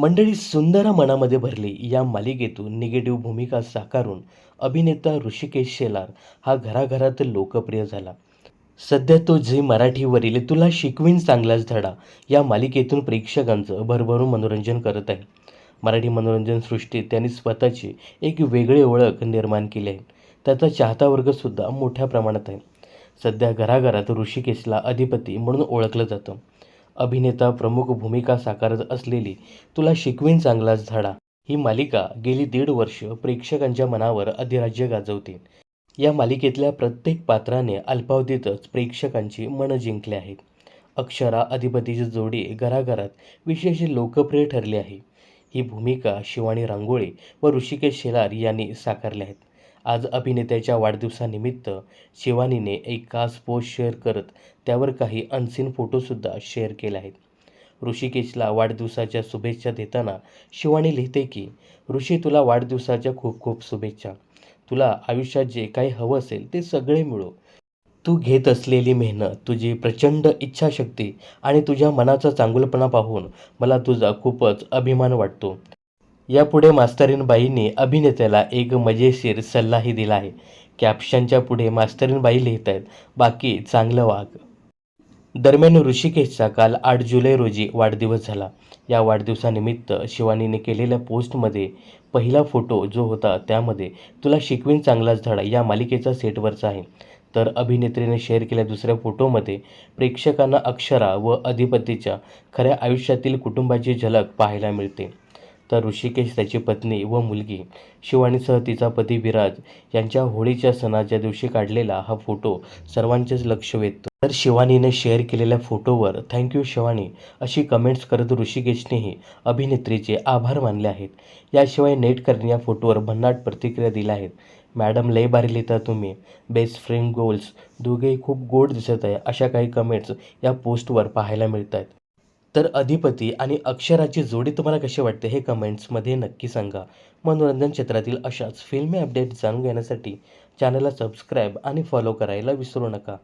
मंडळी सुंदर मनामध्ये भरली. या मालिकेतून निगेटिव्ह भूमिका साकारून अभिनेता ऋषिकेश शेलार हा घराघरात लोकप्रिय झाला. सध्या तो झी मराठीवरील तुला शिकवीन चांगलाच धडा या मालिकेतून प्रेक्षकांचं भरभरून मनोरंजन करत आहे. मराठी मनोरंजन सृष्टीत त्यांनी स्वतःची एक वेगळी ओळख निर्माण केली आहे. त्याचा चाहता वर्गसुद्धा मोठ्या प्रमाणात आहे. सध्या घराघरात ऋषिकेशला अधिपती म्हणून ओळखलं जातं. अभिनेता प्रमुख भूमिका साकारत असलेली तुला शिकवीन चांगलाच झाडा ही मालिका गेली दीड वर्ष प्रेक्षकांच्या मनावर अधिराज्य गाजवते. या मालिकेतल्या प्रत्येक पात्राने अल्पावधीतच प्रेक्षकांची मनं जिंकली आहेत. अक्षरा अधिपतीची जोडी घराघरात विशेष लोकप्रिय ठरली आहे. ही भूमिका शिवानी रांगोळे व ऋषिकेश शेलार यांनी साकारल्या आहेत. आज अभिनेत्याच्या वाढदिवसानिमित्त शिवानीने एक खास पोस्ट शेअर करत त्यावर काही अनसीन फोटोसुद्धा शेअर केले आहेत. ऋषिकेशला वाढदिवसाच्या शुभेच्छा देताना शिवानी लिहिते की ऋषी तुला वाढदिवसाच्या खूप खूप शुभेच्छा. तुला आयुष्यात जे काही हवं असेल ते सगळे मिळो. तू घेत असलेली मेहनत तुझी प्रचंड इच्छाशक्ती आणि तुझ्या मनाचा चांगुलपणा पाहून मला तुझा खूपच अभिमान वाटतो. यापुढे मास्तरीनबाईंनी अभिनेत्याला एक मजेशीर सल्लाही दिला आहे. कॅप्शनच्या पुढे मास्तरीनबाई लिहित आहेत. बाकी चांगलं वाघ दरम्यान ऋषिकेशचा काल आठ जुलै रोजी वाढदिवस झाला. या वाढदिवसानिमित्त शिवानीने केलेल्या पोस्टमध्ये पहिला फोटो जो होता त्यामध्ये तुला शिकवीन चांगलाच धडा या मालिकेचा सेटवरचा आहे. तर अभिनेत्रीने शेअर केल्या दुसऱ्या फोटोमध्ये प्रेक्षकांना अक्षरा व अधिपतीच्या खऱ्या आयुष्यातील कुटुंबाची झलक पाहायला मिळते. तर ऋषिकेश त्याची पत्नी व मुलगी शिवानीसह तिचा पती विराज यांच्या होळीच्या सणाच्या दिवशी काढलेला हा फोटो सर्वांचेच लक्ष वेधतो. तर शिवानीने शेअर केलेल्या फोटोवर थँक्यू शिवानी अशी कमेंट्स करत ऋषिकेशनेही अभिनेत्रीचे आभार मानले आहेत. याशिवाय नेटकरने या फोटोवर भन्नाट प्रतिक्रिया दिल्या आहेत. मॅडम लय भारी लिहिता तुम्ही. बेस्ट फ्रेंड गोल्स दोघेही खूप गोड दिसत आहे अशा काही कमेंट्स या पोस्टवर पाहायला मिळत आहेत तर अधिपती आणि अक्षराची जोडी तुम्हाला कशी वाटते हे कमेंट्समध्ये नक्की सांगा. मनोरंजन क्षेत्रातील अशाच फिल्मी अपडेट जाणून घेण्यासाठी चॅनलला सबस्क्राईब आणि फॉलो करायला विसरू नका.